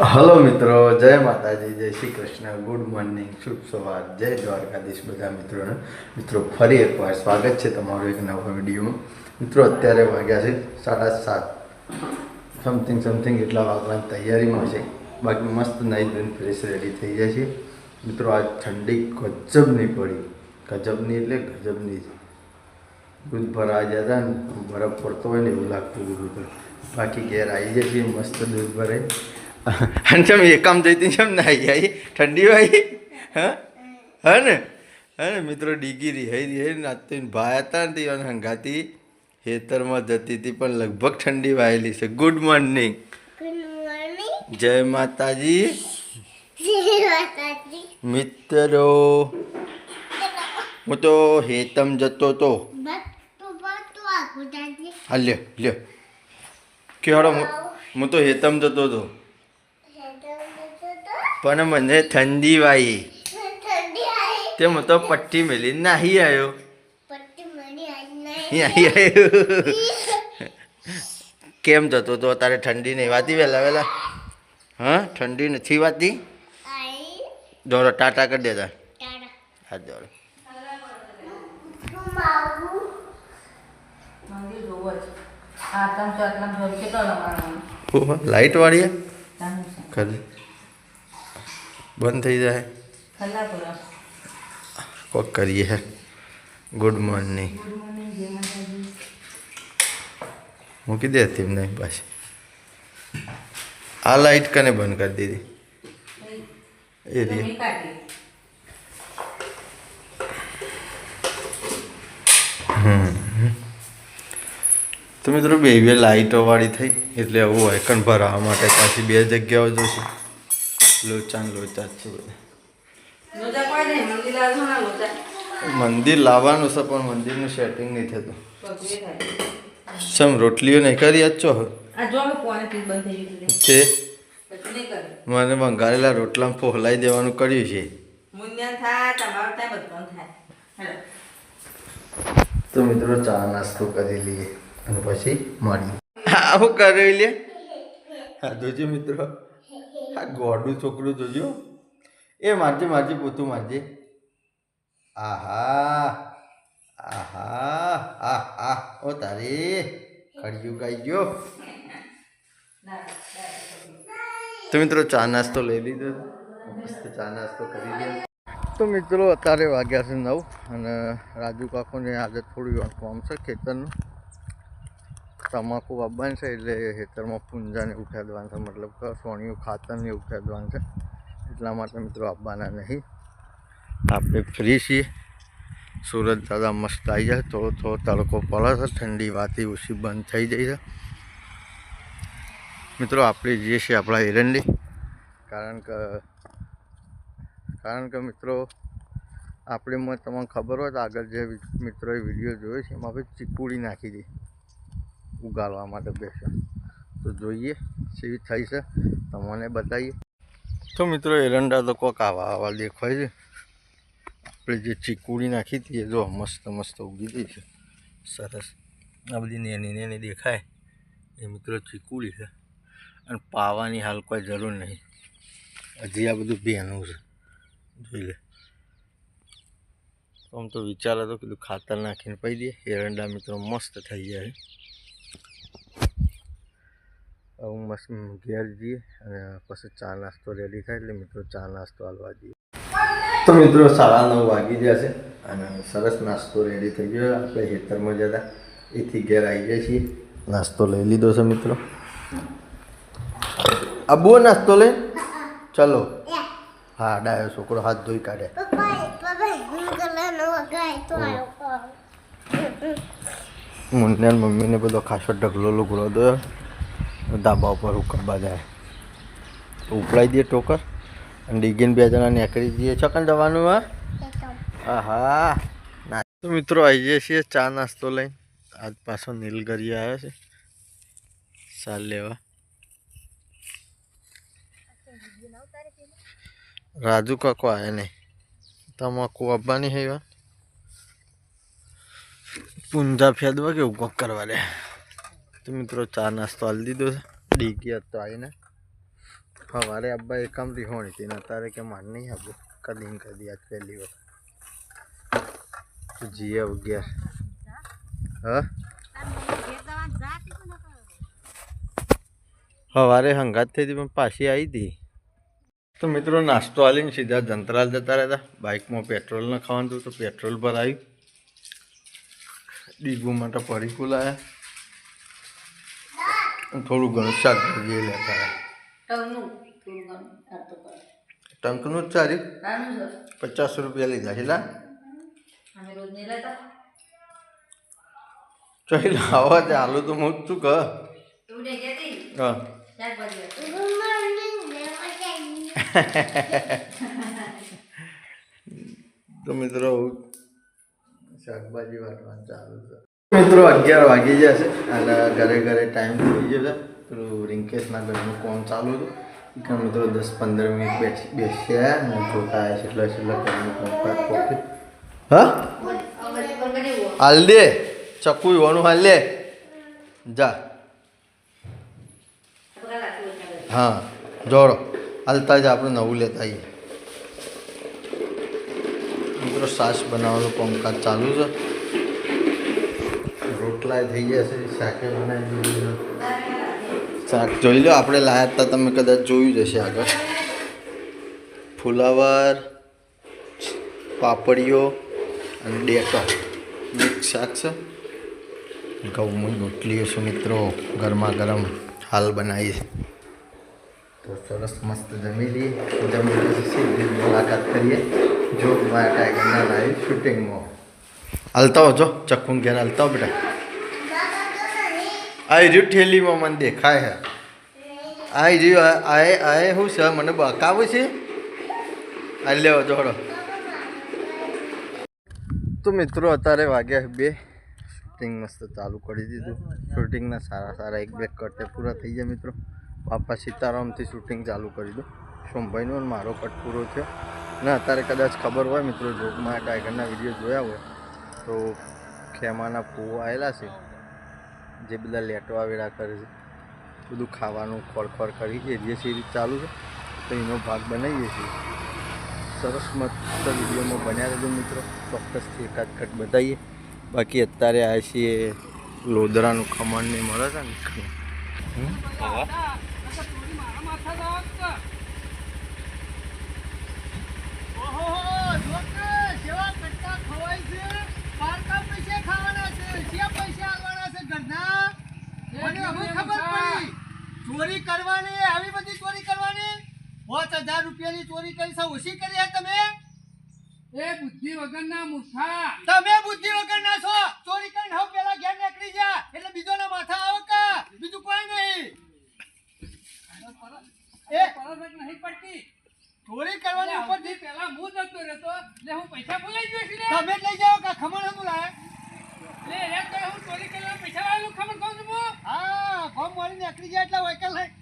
Hello મિત્રો, જય માતાજી, જય શ્રી કૃષ્ણ, ગુડ મોર્નિંગ, શુભ સવાર, જય દ્વારકાધીશ બધા મિત્રોને. મિત્રો, ફરી એકવાર સ્વાગત છે તમારું એક નવા વિડીયોમાં. મિત્રો, અત્યારે વાગ્યા છે સાડા સાત. સમથિંગ સમથિંગ એટલા વાગવાની તૈયારીમાં છે. બાકી મસ્ત નાઈ ધોઈને ફ્રેશ રેડી થઈ જાય છે મિત્રો, આજ ઠંડી ગજબની પડી. ગજબની એટલે ગજબની દૂધ ભરા ગયા જતા ને, બરફ પડતો હોય ને એવું લાગતું તો બાકી ઘેર આવી છે મસ્ત દૂધ ભરાય અને ચમ એકામ જઈતી ચમ ના આવી આવી ઠંડી વાઈ હા? હા ને? હે ને મિત્રો ડીગી રિહાઈ રિહાઈ નાતી ભાઈ હતા ને તે હંગાતી ખેતરમાં જતી હતી પણ લગભગ ઠંડી વાયેલી છે. ગુડ મોર્નિંગ જય માતાજી. મિત્રો હું તો હેતમ જતો તો. હા લ્યો લ્યો. કેવાડો હું હું તો હેતમ જતો હતો. તો પણ મને ઠંડી વાઈ. તે હું તો પટ્ટી મેલી નાહી આવ્યો કેમ જતો તો તારે ઠંડી નહીં વાતી વહેલા વહેલા હા? ઠંડી નથી વાતી? દોડો ટાટા કરી દેતા. હા દોડો લાઈટ વાળી મંદિર જોવો જ આટલામ ચોટલામ જોર કેટલો લગાડવાનો લાઈટ વાળી ચાલુ છે ખરી બંધ થઈ જાય. કોક કરીએ હે. ગુડ મોર્નિંગ મૂકી દે તેમને પાછી. આ લાઈટ કને બંધ કરી દીધી? એ કાઢી. તો મિત્રો બે બે લાઈટો વાળી થઈ. એટલે આવું હોય કણ ભરાવા માટે પાછી બે જગ્યાઓ જોશે. લોચા ને લોચા છે મંદિર લાવવાનું છે પણ મંદિરનું સેટિંગ નહીં થતું. સમ રોટલીઓ નહીં કરી જ છો. કરે. મને બંગાળેલા રોટલામાં ફોહલાઈ દેવાનું કર્યું છે. તો મિત્રો ચા નાસ્તો કરી લઈએ અને પછી મળીએ. આવું કરી લે હા જોજો મિત્રો. આ ગોડું છોકરું જોજો. એ મારજે મારજે, પોતું મારજે. આહા આહા આ આ ઓ તારે કડિયું ગાઈ ગયો. તો મિત્રો ચા નાસ્તો લઈ લીધો. મસ્ત ચા નાસ્તો કરી લીધો તો મિત્રો, અત્યારે વાગ્યા છે નવ અને રાજુ કાકોને આજે થોડું કોમ છે ખેતરનું. તમાકુ વાવવાનું છે એટલે ખેતરમાં પૂંજાને ઉઠાઈ દેવાનું છે. મતલબ કે સોણિયું ખાતરને ઉઠાઈ દેવાનું છે. એટલા માટે મિત્રો આપવાના નહીં. આપણે ફ્રી છીએ. સુરત દાદા મસ્ત આવી જાય. થોડો થોડો તડકો પડે છે. ઠંડી વાતી ઓછી બંધ થઈ જાય છે. મિત્રો આપણે જઈએ છીએ આપણા એરંડી. કારણ કે કારણ કે મિત્રો આપણે મને તમને ખબર હોય તો આગળ જે મિત્રોએ વીડિયો જોયો છે, એમાં આપણે ચીકુડી નાખી હતી. ઉગાડવા માટે બેસે. તો જોઈએ સીવી થઈ છે. તમને બતાવીએ. તો મિત્રો એરંડા તો કોક આવા આવા દેખાય છે. આપણે જે ચીકુડી નાખી હતી એ જો મસ્ત મસ્ત ઉગી ગઈ છે. સરસ. આ બધી નેની નેની દેખાય. એ મિત્રો ચીકુડી છે. અને પાવાની હાલ કોઈ જરૂર નહીં. હજી આ બધું બેનું છે. જોઈ લે. આમ તો વિચાર હતો કીધું ખાતર નાખીને પડી દઈએ એરંડા મિત્રો મસ્ત થઈ જાય હવે મસ્ત ઘેર જઈએ અને પછી ચા નાસ્તો રેડી થાય એટલે મિત્રો ચા નાસ્તો હાલવા જઈએ. તો મિત્રો સાડા નવ વાગી જશે અને સરસ નાસ્તો રેડી થઈ ગયો. આપણે ખેતરમાં જતા એથી ઘેર આવી જાય છીએ. નાસ્તો લઈ લીધો છે મિત્રો. અબુ નાસ્તો લઈ ચલો. હા, ડાયો છોકરો હાથ ધોઈ કાઢે. હું મુન્યાન મમ્મીને બધો ખાસો ઢગલો લુગડો દો. ધાબા ઉપર ઉકળવા જાય ઉપડાઈ દઈએ ટોકર અને ડીગીને બે જણા નીકળી જઈએ. છકન જવાનું, હા? હા ના. તો મિત્રો આવી જઈએ છીએ ચા નાસ્તો લઈને. આજ પાછો નીલગરી આવ્યો છે. સાર લેવા. રાજુ કાકો આવ્યા નહીં. તમાકુ આપવાની હે પૂંજા ફેદવા કેવું કોક કરવા દે? તો મિત્રો, ચા નાસ્તો હાલ દીધો છે. ડીગી હતો આવીને સવારે અબ્બા એકમ રીહોણી હતી અત્યારે કે માન નહીં આપું કદી ને કદી આજ પહેલી વખત. જીએ અગિયાર હા? સવારે હંગાત થઈ હતી પણ પાછી આવી હતી. તો મિત્રો, નાસ્તો આલીને સીધા જંતરાલ જતા રહેતા. બાઇકમાં પેટ્રોલ ન ખાવાનું તો પેટ્રોલ ભરાયું. ડીગુ માટે લાયા અને થોડું ઘણું શાકભાજી લેતા ટંકનું જ છે પચાસ રૂપિયા લીધા છે લા. અમે રોજ નહીં લેતા. ચોઈ લાવવા તે આલુ તો હું જ કહ હા. તો મિત્રો શાકભાજી વાટવાનું ચાલુ છે. મિત્રો, અગિયાર વાગી જશે અને ઘરે ઘરે ટાઈમ થઈ જશે પેલું રિંકેશના ઘરનું કોમ ચાલુ હતું. ઘણા મિત્રો, દસ પંદર મિનિટ બેસી બેસ્યા અને જોતા આવ્યા છેલ્લા છેલ્લા ઘરનું કામ હા. હાલ દે. ચકુ હોવાનું હાલ લે જા. હા, જોડો. હાલતા જ આપણે નવું લેતા આવીએ. મિત્રો, સાસ બનાવવાનું કામકાજ ચાલુ છે. રોટલા થઈ જશે શાકે બનાવી શાક જોઈ લો આપણે લાયા હતા તમે કદાચ જોયું જ હશે આગળ. ફુલાવર પાપડીઓ અને ડેટો. મિક્સ શાક છે. ઘઉંની રોટલીઓ છે મિત્રો ગરમા ગરમ હાલ બનાવી. તો સરસ મસ્ત જમી લઈએ. જમી પછી મુલાકાત કરીએ. જો મારા ટાઈગરના લાઈવ શૂટિંગમાં. હાલતા હો જો ચક્કુન ઘેર હાલતા હો બેટા. આ રહ્યું ઠેલીમાં મને દેખાય છે આ રહ્યું, આ આ શું છે? મને બકાવું છે. આ લેવો જોડો. તો મિત્રો, અત્યારે વાગ્યા બે. શૂટિંગ મસ્ત ચાલુ કરી દીધું. શૂટિંગના સારા સારા એક બે કટે પૂરા થઈ ગયા મિત્રો. બાપા સીતારામથી શૂટિંગ ચાલુ કરી દો. સોમભાઈનો મારો કટ પૂરો થયો. ને અત્યારે કદાચ ખબર હોય મિત્રો જોગમાં ટાઈગરના વીડિયો જોયા હોય, તો ખેમાના પૂવા આવેલા છે. જે બધા લેટવા વેળા કરે છે બધું ખાવાનું ખોળખોળ કરી એ જે સિરીઝ ચાલુ છે તો એનો ભાગ બનાવીએ છીએ. સરસ મસ્ત વિડીયોમાં બન્યા રહેજો મિત્રો. ચોક્કસથી એકાદ કટ બતાવીએ. બાકી અત્યારે આ છીએ લોદરાનું ખમણ ને મળે છે ને? ચોરી કરવાની આવી બધી ચોરી કરવાની? પાંચ હજાર રૂપિયાની ચોરી કરી છે ઓછી કરી તમે? એ બુદ્ધિ વગરના મૂર્ખા. તમે બુદ્ધિ વગર ના છો. ચોરી કરીને હવે પેલા ઘેર નીકળી જા એટલે બીજોના માથા આવો કા? બીજું કોઈ નહીં. એ પરફેક્ટ નહીં પડતી. ચોરી કરવાની ઉપરથી પેલા હું જતો રહેતો. એટલે હું પૈસા ભૂલાઈ ગયો છું તમે લઈ જાઓ કા ખમણ હતું લાય લે એમ હું ચોરી કરવા પૈસા વાળું ખબર કહું છું હું. ફોર્મ વાળી નીકળી જાય એટલે વહીકલ નહીં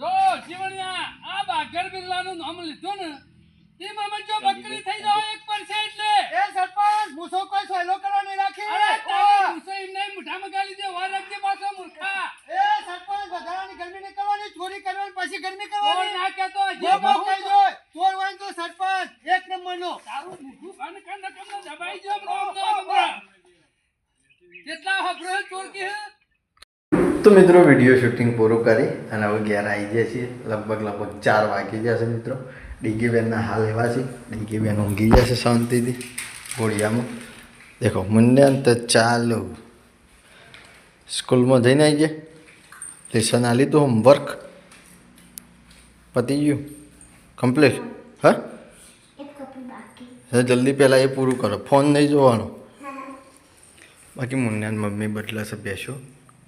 જો જીવણિયા આ બાગર બિરલાનું નામ લીધું ને એ મામા જો બકરી થઈ જાવ એક પર છે એટલે એ સરપંચ મૂસો કોઈ સહેલો કરવા નહીં રાખી અરે તારે ઓહ! ગુસ્સો એમને મોઢામાં ગાલી દે વાર રાખજે પાછો મૂર્ખા એ સરપંચ વધારાની ગરમી નહીં કરવાની ચોરી કરવાની પછી ગરમી ચોર કરવાની ના કહેતો જે જે બહુ બહુ કહી દો ચોર હોય ને તો સરપંચ એક નંબરનો તારું મૂઠું ખાને ખાને ખાને દબાઈ ગયો હમણાં હમણાં હમણાં. કેટલા હફરો ચોર કે હે? તો મિત્રો વીડિયો શૂટિંગ પૂરું કરી અને હવે ઘેર આવી જાય છીએ. લગભગ લગભગ ચાર વાગી જશે મિત્રો. ડીગીબેનના હાલ એવા છે. ડીગીબેન ઊંઘી જશે શાંતિથી ઘોડિયામાં દેખો મુન્ડ્યાન તો ચાલો. સ્કૂલમાં જઈને આવી ગયા. લેસન આ લીધું હોમવર્ક પતી ગયું. કમ્પ્લીટ હા? હવે જલ્દી પહેલાં એ પૂરું કરો. ફોન નહીં જોવાનો. બાકી મુન્નાન મમ્મી બદલાશે બેસો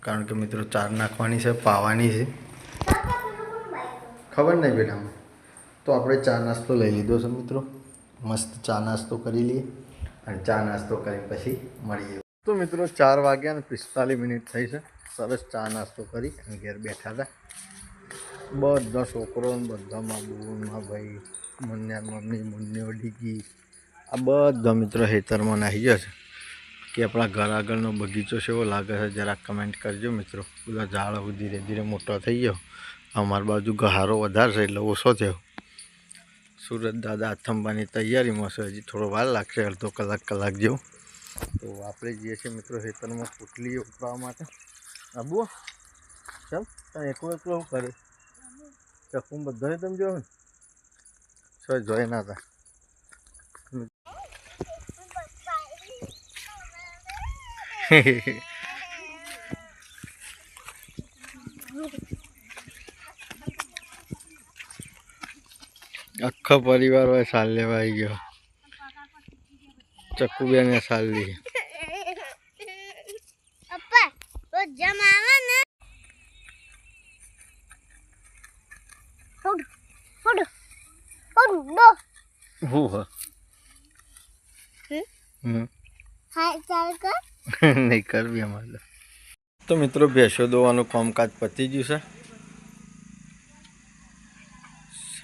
કારણ કે મિત્રો ચાર નાખવાની છે, પાવાની છે. ખબર નહીં બેટા તો આપણે ચા નાસ્તો લઈ લીધો છે મિત્રો. મસ્ત ચા નાસ્તો કરી લઈએ અને ચા નાસ્તો કરી પછી મળીએ. તો મિત્રો ચાર વાગ્યા અને પિસ્તાલીસ મિનિટ થઈ છે. સરસ ચા નાસ્તો કરી અને ઘેર બેઠા હતા. બધા છોકરો બધામાં બુનમાં ભાઈ મુન્યા મમ્મી મુન્યો ડીગી આ બધા મિત્રો હેતરમાં નાહી ગયા છે. કે આપણા ઘર આગળનો બગીચો એવો લાગે છે જરાક કમેન્ટ કરજો મિત્રો. બધા ઝાડ ધીરે ધીરે મોટો થઈ ગયો. અમારી બાજુ ગહારો વધારે છે એટલે ઓછો થયો. સુરત દાદા અથંબાની તૈયારીમાં છે, હજી થોડો વાર લાગશે, અડધો કલાક કલાક જેવો. તો આપણે જઈએ છીએ મિત્રો ખેતરમાં પુટલી ઉપાડવા માટે. આબુ, ચાલ, તમે એકલો એકલો કરે? ચકું બધો તમે જોયો ને? જોઈ ના હતા. આખો પરિવાર હોય સાલ લેવા આવી ગયો. ચક્કુબેને સાલ ફોડ ફોડ ફોડ હું હ હમ? હમ હાય ચાલ કર નહીં, કરવી અમારે તો. મિત્રો, ભેંસો દોવાનું કામકાજ પતી ગયું છે.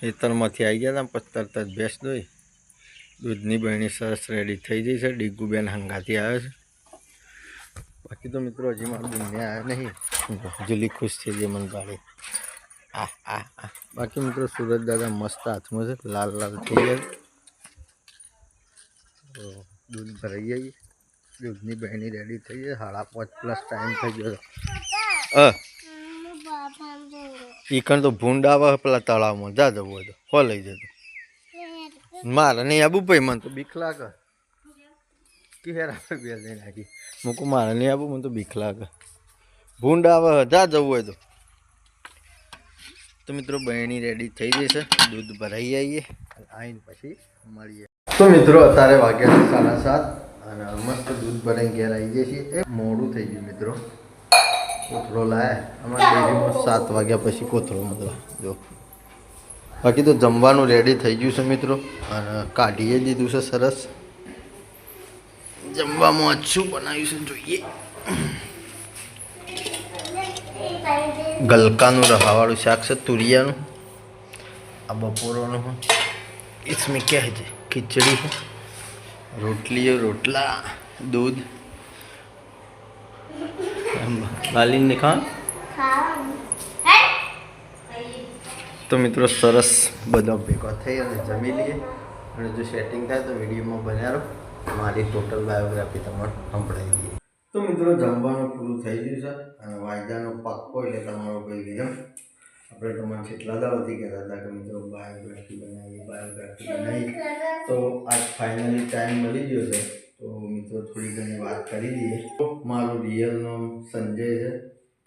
ખેતરમાંથી આવી ગયા હતા પછી તરત જ ભેંસ દોઈ. દૂધની બહેણી સરસ રેડી થઈ ગઈ છે. ડીગુબેન હંગાથી આવે છે. બાકી તો મિત્રો, હજી મારું બંને આવ્યા નહીં. જુલી ખુશ થઈ ગઈ મને ગાડી આ આ આ. બાકી મિત્રો સુરત દાદા મસ્ત હાથમાં છે. લાલ લાલ થઈ ગયા. દૂધ ભરાઈ જાય દૂધની બહેની રેડી થઈ જાય સાડા પાંચ પ્લસ ટાઈમ થઈ ગયો છે અ. તો ભૂંડ આવે પેલા તળાવમાં જા જવું હોય તો હો લઈ જતો મારે નહીં આબુ ભાઈ મને તો બીક લાગે. કે હેર બે લઈ નાખી મૂકું મારે નહીં આબુ મને તો બીક લાગે. ભૂંડ આવે જા જવું હોય તો. તો મિત્રો બહેણી રેડી થઈ જશે દૂધ ભરાઈ આવીએ આવીને પછી મળીએ. તો મિત્રો અત્યારે વાગ્યા છે સાડા સાત. અને મસ્ત દૂધ ભરાઈને ઘેર આવી જાય છે એ મોડું થઈ ગયું મિત્રો. કોથળો લાયા. અમારા ડેરીમાં સાત વાગ્યા પછી કોથળો મિત્રો જો. બાકી તો જમવાનું રેડી થઈ ગયું છે મિત્રો. અને કાઢીએ દીધું છે સરસ. જમવામાં અચ્છું બનાવ્યું છે જોઈએ. ગલકાનું રહાવાળું શાક છે તુરિયાનું. આ બપોરોનું. ઇસમે ક્યાં છે? ખીચડી છે. રોટલીઓ રોટલા દૂધ. બાલીન ને તો મિત્રો સરસ બધો ભેગો થઈ અને જમી લઈએ. અને જો સેટિંગ થાય તો વિડીયોમાં બનાવો મારી ટોટલ બાયોગ્રાફી તમારે સંભળાવી દઈએ. તો મિત્રો જમવાનું પૂરું થઈ ગયું છે. અને વાયદાનો પાકો એટલે તમારો કોઈ ગયો આપણે તમારે કેટલા દાવાથી કહેતા હતા કે મિત્રો બાયોગ્રાફી બનાવીએ બાયોગ્રાફી બનાવી તો આજ ફાઇનલી ટાઈમ મળી ગયો છે. તો મિત્રો થોડી ઘણી વાત કરી દઈએ તો મારું રિયલ નામ સંજય છે.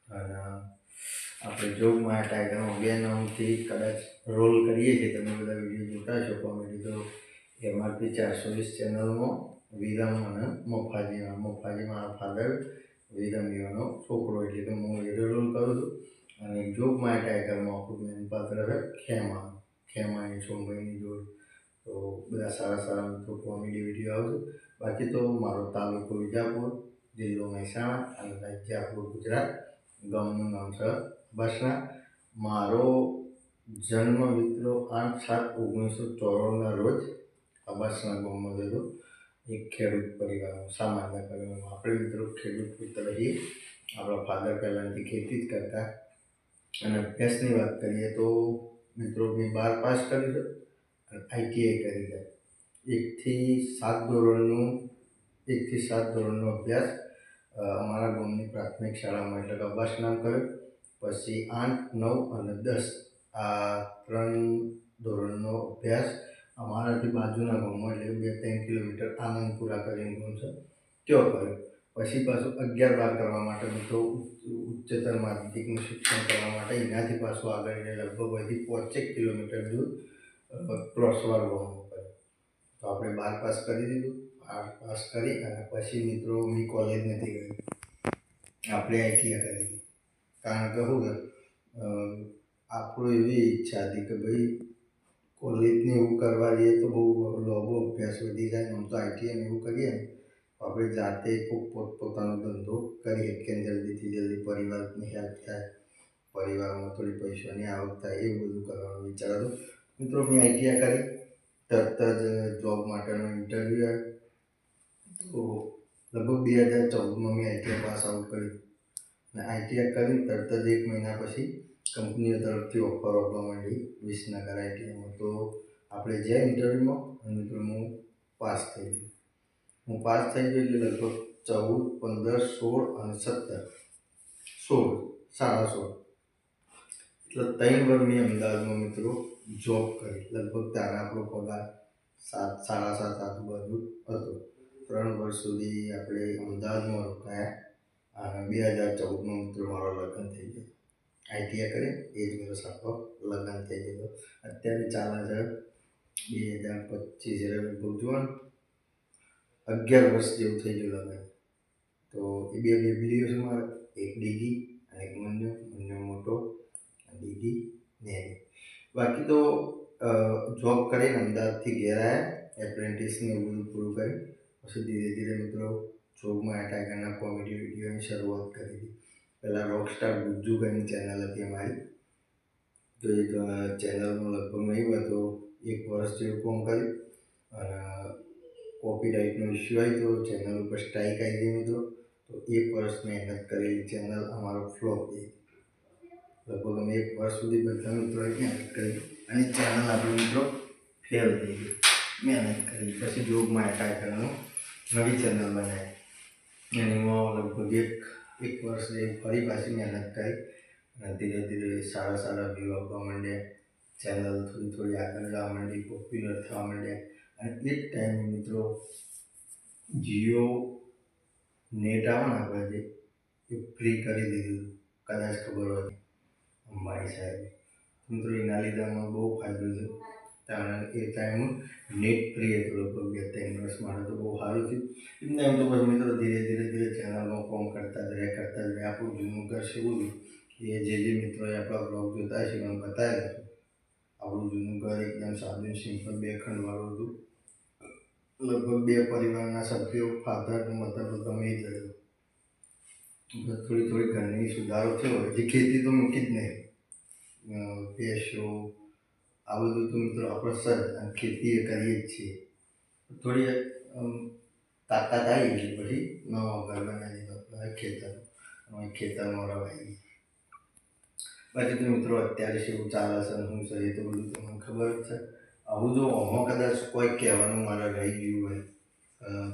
અને આપણે જોગમાં ટાઈગરનો બે નામથી કદાચ રોલ કરીએ છીએ. તમે બધા વીડિયો જોતા છો કોમેડી તો એમઆરપી ચારસો વીસ ચેનલમાં વિરમ અને મફાજીમાં મફાજી મારા ફાધર વિરમ એવાનો છોકરો. એટલે કે હું એડો રોલ કરું છું. અને જોગમાં ટાઈગરમાં આપણું મેન પાત્ર છે ખેમા ખેમા એ સોમભાઈની જોડ તો બધા સારા સારા મિત્રો કોમેડી વીડિયો આવશે બાકી તો મારો તાલુકો વિજાપુર જિલ્લો મહેસાણા અને રાજ્ય આપણું ગુજરાત ગામનું નામ છે બસના મારો જન્મ મિત્રો આઠ સાત ઓગણીસો ચોરાણુંના રોજ અબાસના ગામમાં થયો એક ખેડૂત પરિવારમાં સામાન્ય પરિવારમાં આપણે મિત્રો ખેડૂત પુત્ર છીએ આપણા ફાધર પહેલાંથી ખેતી જ કરતા અને અભ્યાસની વાત કરીએ તો મિત્રો મેં બાર પાસ કરી છે અને આઈટીઆઈ કરી છે. એકથી સાત ધોરણનું, એકથી સાત ધોરણનો અભ્યાસ અમારા ગામની પ્રાથમિક શાળામાં એટલે કે અબ્બાસ નામ કર્યો. પછી આઠ, નવ અને દસ આ ત્રણ ધોરણનો અભ્યાસ અમારાથી બાજુના ગામમાં એટલે બે ત્રણ કિલોમીટર આનંદપુરા કરીને ગામ છે, ત્યો કર્યો. પછી પાછું અગિયાર બાર કરવા માટે મિત્રો ઉચ્ચતર માધ્યમિકનું શિક્ષણ કરવા માટે એનાથી પાછું આગળ લગભગ અહીંથી પાંચેક કિલોમીટર દૂર પ્લોસવાર ક્રોસવાર પડે. તો આપણે બાર પાસ કરી દીધું, બાર પાસ કરી અને પછી મિત્રો મેં કોલેજ નથી કરી આપણે આઈટીઆઈ કરી કારણ કે શું કે આપણું એવી ઈચ્છા હતી કે ભાઈ કોલેજને એવું કરવા જઈએ તો બહુ લોબો અભ્યાસ વધી જાય આમ તો આઈટીઆઈ એવું કરીએ ને આપણે જાતે પોત પોતપોતાનો ધંધો કરીએ કે જલ્દીથી જલ્દી પરિવારની હેલ્પ થાય, પરિવારમાં થોડી પૈસાની આવક થાય એવું બધું કરવાનો વિચાર. મિત્રો, મેં આઈટીઆઈ કરી. તરત જ જોબ માટેનો ઇન્ટરવ્યૂ આવ્યો તો લગભગ બે હજાર ચૌદમાં મેં આઈટીઆઈ પાસ આઉટ કર્યું. અને આઈટીઆઈ કરીને તરત જ એક મહિના પછી કંપનીઓ તરફથી ઓફર આપવા માંડી. વિસનગર આઈટીઆઈમાં તો આપણે જે ઇન્ટરવ્યૂમાં મિત્રો, હું પાસ થઈ ગયો. હું પાસ થઈ ગયો એટલે લગભગ ચૌદ પંદર સોળ અને સત્તર સોળ સાડા સોળ એટલે ત્રણ વાર મેં અમદાવાદમાં મિત્રો જોબ કરી લગભગ ત્યારે આપણો પગાર સાત સાડા સાત આજુબાજુ હતો ત્રણ વર્ષ સુધી આપણે અમદાવાદમાં રોકાયા અને બે હજાર ચૌદમાં મિત્રો મારો લગ્ન થઈ ગયો આઈટીઆઈ કરી એ જ વર્ષ આપણો લગ્ન થઈ ગયો અત્યારે ચાલે છે બે હજાર પચીસ એટલે લગભગ જુઓ ને અગિયાર વર્ષ જેવું થઈ ગયું લગ્ન તો એ બે બેબલીઓ છે મારે. એક ડીગી અને એક મંજો મંજો મોટો, ડીગી નેની બાકી તો જોબ કરીને અમદાવાદથી ઘેર આવ્યા એપ્રેન્ટિસને એવું બધું પૂરું કરી. પછી ધીરે ધીરે મિત્રો જોબમાં એટાકરના કોમેડી વિડીયોની શરૂઆત કરી હતી. પહેલાં રોકસ્ટાર ગુજ્જુ કરીને ચેનલ હતી અમારી. તો એ ચેનલમાં લગભગ નહીં હોય તો એક વર્ષ જેવું કામ કર્યું. અને કોપીરાઇટનો ઇસ્યુ આવ્યો તો ચેનલ ઉપર સ્ટ્રાઇક આવી ગઈ મિત્રો. તો એક વર્ષ મહેનત કરેલી ચેનલ અમારો ફ્લોપ એ લગભગ અમે એક વર્ષ સુધી બધા મિત્રોએ મહેનત કરી અને ચેનલ આપણો મિત્રો ફેલ થઈ ગઈ મહેનત કરી, પછી જોગ એટાક કરવાનું, નવી ચેનલ બનાવી. એનીમાં લગભગ એક એક વર્ષ ફરી પાછી મહેનત કરી અને ધીરે ધીરે સારા સારા વ્યૂ આપવા માંડ્યા. ચેનલ થોડી થોડી આગળ જવા માંડી પોપ્યુલર થવા માંડ્યા. અને એ જ ટાઈમે મિત્રો જીઓ નેટ આવવાના આપણે જે એ ફ્રી કરી દીધું. કદાચ ખબર હોય અંબાણી સાહેબ. મિત્રો, એના લીધામાં બહુ ફાયદો છે. કારણ એ ટાઈમ નેટ ફ્રી હતું લગભગ બે ત્રણ વર્ષ માટે તો બહુ સારું થયું. એમ તો પછી મિત્રો ધીરે ધીરે ધીરે ચેનલમાં ફોન કરતા જ રહ્યા, કરતા જ રહ્યા. આપણું જૂનું ઘર એવું એ જે જે મિત્રોએ આપણા બ્લોગ જોતા છે એમ બતાવ્યું આપણું જૂનું ઘર એકદમ સાદું સિમ્પલ બે ખંડવાળું હતું. લગભગ બે પરિવારના સભ્યો ફાધર મધર જ રહ્યો બસ થોડી થોડી ઘરની સુધારો થયો હજી ખેતી તો મૂકી જ નહીં. અ, આ બધું તો મિત્રો આપણે સર ખેતી કરીએ જ છીએ. થોડી તાકાત આવી ગઈ પછી નવા ઘર બનાવી દીધો ખેતર ખેતરમાં રવાઈ ગઈ. બાકી તો મિત્રો અત્યારે શું ચાલે છે શું છે એ તો બધું તમને ખબર જ છે. આવું જો આમાં કદાચ કોઈ કહેવાનું મારે રહી ગયું હોય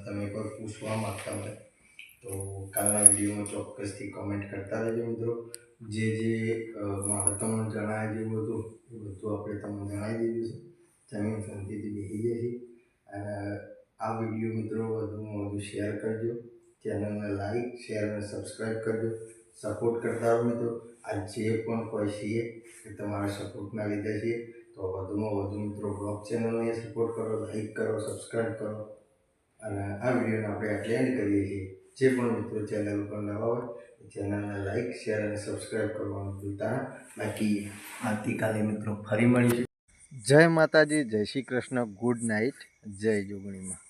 તમે કોઈ પૂછવા માગતા હોય, તો કાલના વિડીયોમાં ચોક્કસથી કોમેન્ટ કરતા રહેજો મિત્રો. જે જે મારે તમને જણાવી જેવું હતું, એ બધું આપણે તમને જણાવી દીધું છે. જમીન શાંતિથી બેસી જશે. અને આ વીડિયો મિત્રો વધુમાં વધુ શેર કરજો. ચેનલને લાઈક શેર અને સબસ્ક્રાઈબ કરજો. સપોર્ટ કરતા રહો મિત્રો. આ જે પણ કોઈ છીએ એ તમારા સપોર્ટના લીધે છીએ તો વધુમાં વધુ મિત્રો બ્લોગ ચેનલને સપોર્ટ કરો લાઈક કરો સબસ્ક્રાઈબ કરો. અને આ વિડીયોને આપણે આટલે એન્ડ કરીએ છીએ. જે પણ મિત્રો ચેનલ ઉપર નવા હોય ચેનલને લાઈક શેર અને સબસ્ક્રાઈબ કરવાનું ભૂલતા બાકી આવતીકાલે મિત્રો ફરી મળીશું. જય માતાજી, જય શ્રી કૃષ્ણ. ગુડ નાઇટ જય જોગણીમાં.